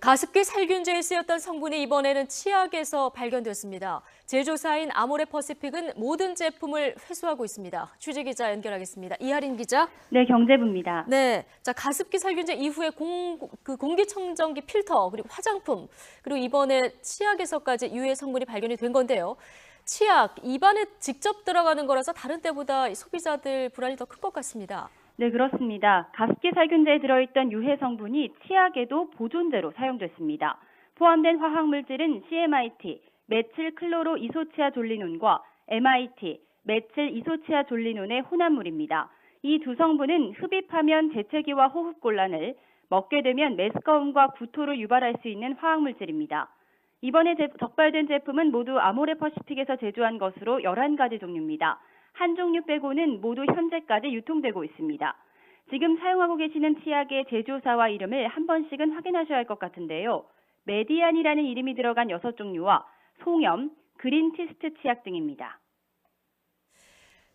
가습기 살균제에 쓰였던 성분이 이번에는 치약에서 발견됐습니다. 제조사인 아모레퍼시픽은 모든 제품을 회수하고 있습니다. 취재 기자 연결하겠습니다. 이하린 기자. 네, 경제부입니다. 네, 자 가습기 살균제 이후에 공, 그 공기청정기 필터 그리고 화장품 그리고 이번에 치약에서까지 유해 성분이 발견이 된 건데요. 치약 입안에 직접 들어가는 거라서 다른 때보다 소비자들 불안이 더 큰 것 같습니다. 네, 그렇습니다. 가습기 살균제에 들어있던 유해 성분이 치약에도 보존제로 사용됐습니다. 포함된 화학물질은 CMIT, 메칠 클로로 이소치아 졸리논과 MIT, 메칠 이소치아 졸리논의 혼합물입니다. 이 두 성분은 흡입하면 재채기와 호흡 곤란을, 먹게 되면 메스꺼움과 구토를 유발할 수 있는 화학물질입니다. 이번에 제- 적발된 제품은 모두 아모레퍼시픽에서 제조한 것으로 11가지 종류입니다. 한 종류 빼고는 모두 현재까지 유통되고 있습니다. 지금 사용하고 계시는 치약의 제조사와 이름을 한 번씩은 확인하셔야 할 것 같은데요. 메디안이라는 이름이 들어간 6종류와 송염, 그린티스트 치약 등입니다.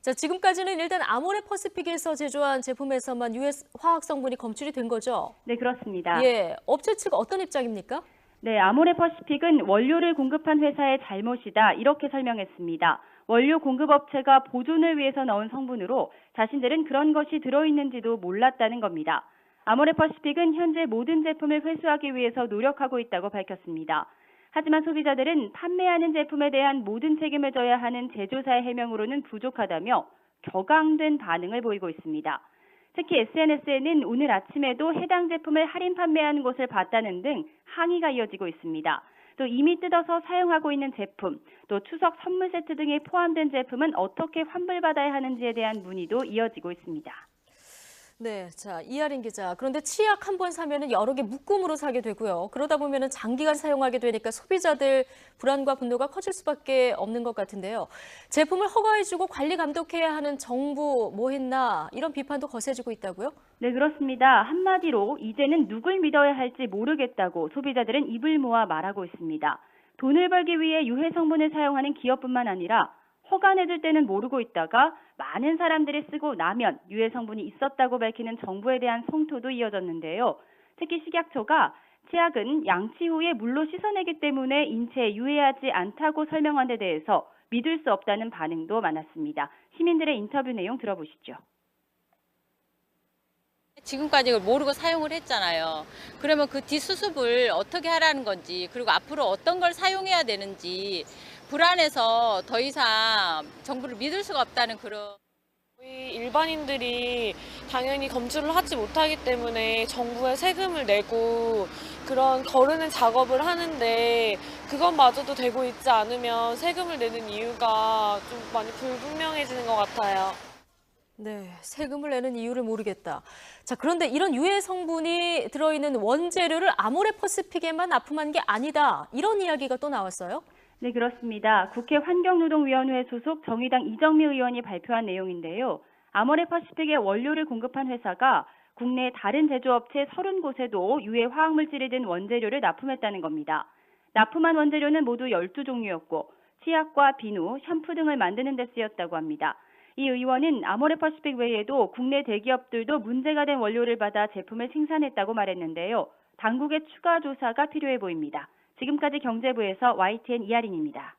자, 지금까지는 일단 아모레퍼시픽에서 제조한 제품에서만 유해 화학 성분이 검출이 된 거죠. 네, 그렇습니다. 예, 업체 측 어떤 입장입니까? 네, 아모레퍼시픽은 원료를 공급한 회사의 잘못이다 이렇게 설명했습니다. 원료 공급업체가 보존을 위해서 넣은 성분으로 자신들은 그런 것이 들어있는지도 몰랐다는 겁니다. 아모레퍼시픽은 현재 모든 제품을 회수하기 위해서 노력하고 있다고 밝혔습니다. 하지만 소비자들은 판매하는 제품에 대한 모든 책임을 져야 하는 제조사의 해명으로는 부족하다며 격앙된 반응을 보이고 있습니다. 특히 SNS에는 오늘 아침에도 해당 제품을 할인 판매하는 곳을 봤다는 등 항의가 이어지고 있습니다. 또 이미 뜯어서 사용하고 있는 제품, 또 추석 선물 세트 등에 포함된 제품은 어떻게 환불받아야 하는지에 대한 문의도 이어지고 있습니다. 네, 자 이하린 기자. 그런데 치약 한 번 사면은 여러 개 묶음으로 사게 되고요. 그러다 보면은 장기간 사용하게 되니까 소비자들 불안과 분노가 커질 수밖에 없는 것 같은데요. 제품을 허가해주고 관리 감독해야 하는 정부 뭐 했나 이런 비판도 거세지고 있다고요? 네, 그렇습니다. 한마디로 이제는 누굴 믿어야 할지 모르겠다고 소비자들은 입을 모아 말하고 있습니다. 돈을 벌기 위해 유해 성분을 사용하는 기업뿐만 아니라 허가 내줄 때는 모르고 있다가 많은 사람들이 쓰고 나면 유해 성분이 있었다고 밝히는 정부에 대한 성토도 이어졌는데요. 특히 식약처가 치약은 양치 후에 물로 씻어내기 때문에 인체에 유해하지 않다고 설명한 데 대해서 믿을 수 없다는 반응도 많았습니다. 시민들의 인터뷰 내용 들어보시죠. 지금까지 이걸 모르고 사용을 했잖아요. 그러면 그 뒷수습을 어떻게 하라는 건지, 그리고 앞으로 어떤 걸 사용해야 되는지, 불안해서 더 이상 정부를 믿을 수가 없다는 그런. 일반인들이 당연히 검출을 하지 못하기 때문에 정부에 세금을 내고 그런 거르는 작업을 하는데 그것마저도 되고 있지 않으면 세금을 내는 이유가 좀 많이 불분명해지는 것 같아요. 네, 세금을 내는 이유를 모르겠다. 자, 그런데 이런 유해 성분이 들어있는 원재료를 아모레퍼시픽에만 납품한 게 아니다. 이런 이야기가 또 나왔어요. 네, 그렇습니다. 국회 환경노동위원회 소속 정의당 이정미 의원이 발표한 내용인데요. 아모레퍼시픽의 원료를 공급한 회사가 국내 다른 제조업체 30곳에도 유해 화학물질이 든 원재료를 납품했다는 겁니다. 납품한 원재료는 모두 12종류였고 치약과 비누, 샴푸 등을 만드는 데 쓰였다고 합니다. 이 의원은 아모레퍼시픽 외에도 국내 대기업들도 문제가 된 원료를 받아 제품을 생산했다고 말했는데요. 당국의 추가 조사가 필요해 보입니다. 지금까지 경제부에서 YTN 이하린입니다.